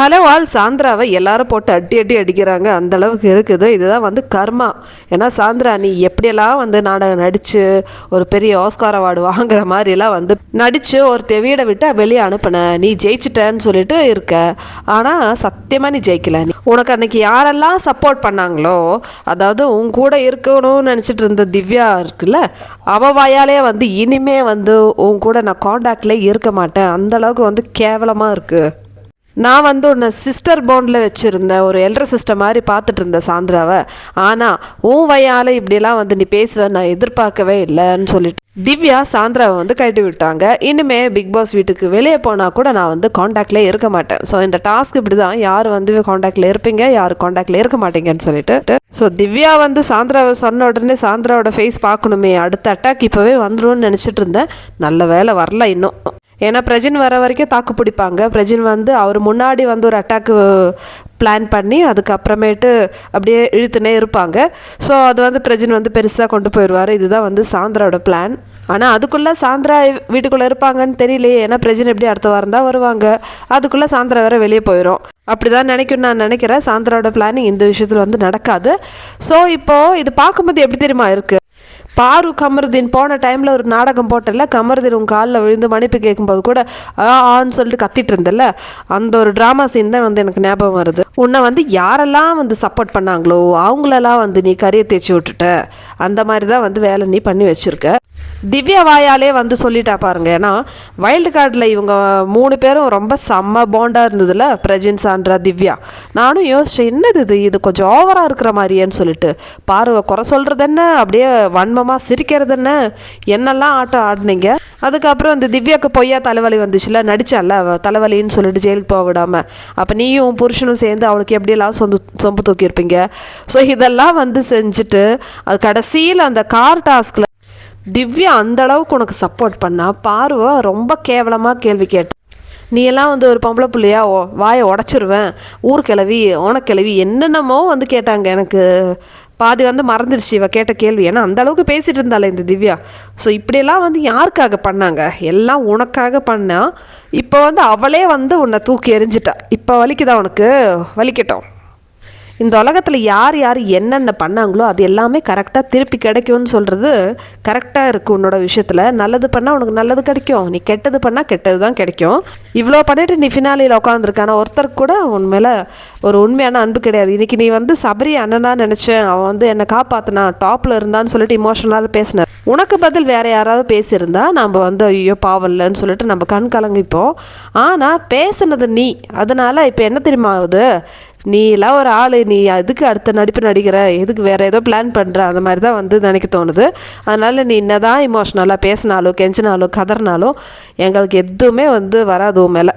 Hello all சாந்திராவை எல்லாரும் போட்டு அடி அடி அடிக்கிறாங்க. அந்த அளவுக்கு இருக்குது. இதுதான் வந்து கர்மா. ஏன்னா சாந்திரா நீ எப்படியெல்லாம் வந்து நாடகம் நடித்து ஒரு பெரிய ஆஸ்கார் அவார்டு வாங்குற மாதிரிலாம் வந்து நடித்து ஒரு தெவியடை விட்டு வெளியே அனுப்பின. நீ ஜெயிச்சிட்டேன்னு சொல்லிட்டு இருக்க. ஆனால் சத்தியமாக நீ ஜெயிக்கல. நீ உனக்கு அன்னைக்கு யாரெல்லாம் சப்போர்ட் பண்ணாங்களோ அதாவது உன் கூட இருக்கணும்னு நினச்சிட்டு இருந்த திவ்யா இருக்குல்ல அவ வாயாலே வந்து இனிமே வந்து உன் கூட நான் காண்டாக்ட்லேயே இருக்க மாட்டேன். அந்தளவுக்கு வந்து கேவலமாக இருக்குது நான் வந்து உன்னை சிஸ்டர் பாண்டில் வச்சுருந்தேன் ஒரு எல்டர் சிஸ்டர் மாதிரி பார்த்துட்டு இருந்தேன் சாந்திராவை. ஆனால் உன் வயால் இப்படிலாம் வந்து நீ பேசுவேன் நான் எதிர்பார்க்கவே இல்லைன்னு சொல்லிட்டு. திவ்யா சாந்திராவை வந்து கட்டி விட்டாங்க. இனிமே பிக் பாஸ் வீட்டுக்கு வெளியே போனால் கூட நான் வந்து காண்டாக்ட்லேயே இருக்க மாட்டேன். ஸோ இந்த டாஸ்க் இப்படி தான் யார் வந்து காண்டாக்டில் இருப்பீங்க யார் காண்டாக்டில் இருக்க மாட்டீங்கன்னு சொல்லிட்டு. ஸோ திவ்யா வந்து சாந்திராவை சொன்ன உடனே சாந்திராவோட ஃபேஸ் பார்க்கணுமே. அடுத்த அட்டாக் இப்போவே வந்துடும் நினச்சிட்டு இருந்தேன். நல்ல வேலை வரல இன்னும். ஏன்னா பிரஜின் வர வரைக்கும் தாக்கு பிடிப்பாங்க. பிரஜின் வந்து அவர் முன்னாடி வந்து ஒரு அட்டாக்கு பிளான் பண்ணி அதுக்கப்புறமேட்டு அப்படியே இழுத்துனே இருப்பாங்க. ஸோ அது வந்து பிரஜின் வந்து பெருசாக கொண்டு போயிடுவார். இதுதான் வந்து சாந்திராவோட பிளான் ஆனால் அதுக்குள்ளே சாந்திரா வீட்டுக்குள்ளே இருப்பாங்கன்னு தெரியலையே. ஏன்னா பிரஜின் எப்படி அடுத்த வாரம் தான் வருவாங்க. அதுக்குள்ளே சாந்திரா வேறு வெளியே போயிடும் அப்படி தான் நினைக்கும் நான் நினைக்கிறேன். சாந்திராவோட பிளானிங் இந்த விஷயத்தில் வந்து நடக்காது. ஸோ இப்போது இது பார்க்கும்போது எப்படி தெரியுமா இருக்குது பாரு கமருதீன் போன டைமில் ஒரு நாடகம் போட்டல கமருதீன் உன் காலில் விழுந்து மன்னிப்பு கேட்கும்போது கூட ஆ ஆன்னு சொல்லிட்டு கத்திட்டு இருந்தல அந்த ஒரு ட்ராமா சீன் தான் வந்து எனக்கு ஞாபகம் வருது. உன்னை வந்து யாரெல்லாம் வந்து சப்போர்ட் பண்ணாங்களோ அவங்களெல்லாம் வந்து நீ கரியை தேய்ச்சி விட்டுட்ட. அந்த மாதிரி தான் வந்து வேலை நீ பண்ணி வச்சுருக்க. திவ்யா வாயாலே வந்து சொல்லிட்டா பாருங்க. ஏன்னா வைல்டு கார்டில் இவங்க மூணு பேரும் ரொம்ப செம்ம பாண்டாக இருந்ததுல பிரஜின் சாண்ட்ரா திவ்யா. நானும் யோசிச்சேன் என்னது இது? இது கொஞ்சம் ஓவராக இருக்கிற மாதிரியேன்னு சொல்லிட்டு. பார்வை குறை சொல்கிறது என்ன? அப்படியே வன்மமாக சிரிக்கிறது என்ன? என்னெல்லாம் ஆட்டம் ஆடினீங்க? அதுக்கப்புறம் இந்த திவ்யாவுக்கு பொய்யா தலைவலி வந்துச்சுல நடிச்சால தலைவலின்னு சொல்லிட்டு ஜெயிலுக்கு போக விடாம அப்போ நீயும் புருஷனும் சேர்ந்து அவளுக்கு எப்படியெல்லாம் சொந்து சொம்பு தூக்கியிருப்பீங்க? ஸோ இதெல்லாம் வந்து செஞ்சுட்டு அது கடைசியில் அந்த கார் டாஸ்கில் திவ்யா அந்த அளவுக்கு உனக்கு சப்போர்ட் பண்ணா? பார்வை ரொம்ப கேவலமாக கேள்வி கேட்ட. நீ எல்லாம் வந்து ஒரு பொம்பளை பிள்ளையா ஓ வாயை உடச்சிருவேன் ஊர் கிளவி ஓனக்கிழவி என்னென்னமோ வந்து கேட்டாங்க. எனக்கு பாதி வந்து மறந்துடுச்சு இவ கேட்ட கேள்வி. ஏன்னா அந்த அளவுக்கு பேசிட்டு இருந்தாலே இந்த திவ்யா. ஸோ இப்படியெல்லாம் வந்து யாருக்காக பண்ணாங்க? எல்லாம் உனக்காக பண்ணால் இப்போ வந்து அவளே வந்து உன்னை தூக்கி எறிஞ்சிட்டா. இப்போ வலிக்குதா உனக்கு? வலிக்கட்டும். இந்த உலகத்தில் யார் யார் என்னென்ன பண்ணாங்களோ அது எல்லாமே கரெக்டாக திருப்பி கிடைக்கும்னு சொல்கிறது கரெக்டாக இருக்குது உன்னோட விஷயத்தில். நல்லது பண்ணால் உனக்கு நல்லது கிடைக்கும். நீ கெட்டது பண்ணால் கெட்டது தான் கிடைக்கும். இவ்வளோ பண்ணிட்டு நீ ஃபினாலியில் உட்காந்துருக்கான ஒருத்தர் கூட உன் மேலே ஒரு உண்மையான அன்பு கிடையாது. இன்றைக்கி நீ வந்து சபரி அண்ணனா நினச்சேன். அவன் வந்து என்னை காப்பாற்றினா டாப்பில் இருந்தான்னு சொல்லிட்டு இமோஷனலாக பேசினார். உனக்கு பதில் வேறு யாராவது பேசியிருந்தா நம்ம வந்து ஐயோ பாவம் இல்லைன்னு சொல்லிட்டு நம்ம கண் கலங்கிப்போம். ஆனால் பேசுனது நீ. அதனால் இப்போ என்ன தெரியுமா ஆகுது? நீ எல்லாம் ஒரு ஆள் நீ அதுக்கு அடுத்த நடிப்பு நடிக்கிற? எதுக்கு வேறு ஏதோ பிளான் பண்ணுற அந்த மாதிரி தான் வந்து நினைக்க தோணுது. அதனால் நீ என்ன தான் இமோஷ்னலாக பேசினாலோ கெஞ்சினாலோ கதறினாலோ எங்களுக்கு எதுவுமே வந்து வராது உன் மேலே.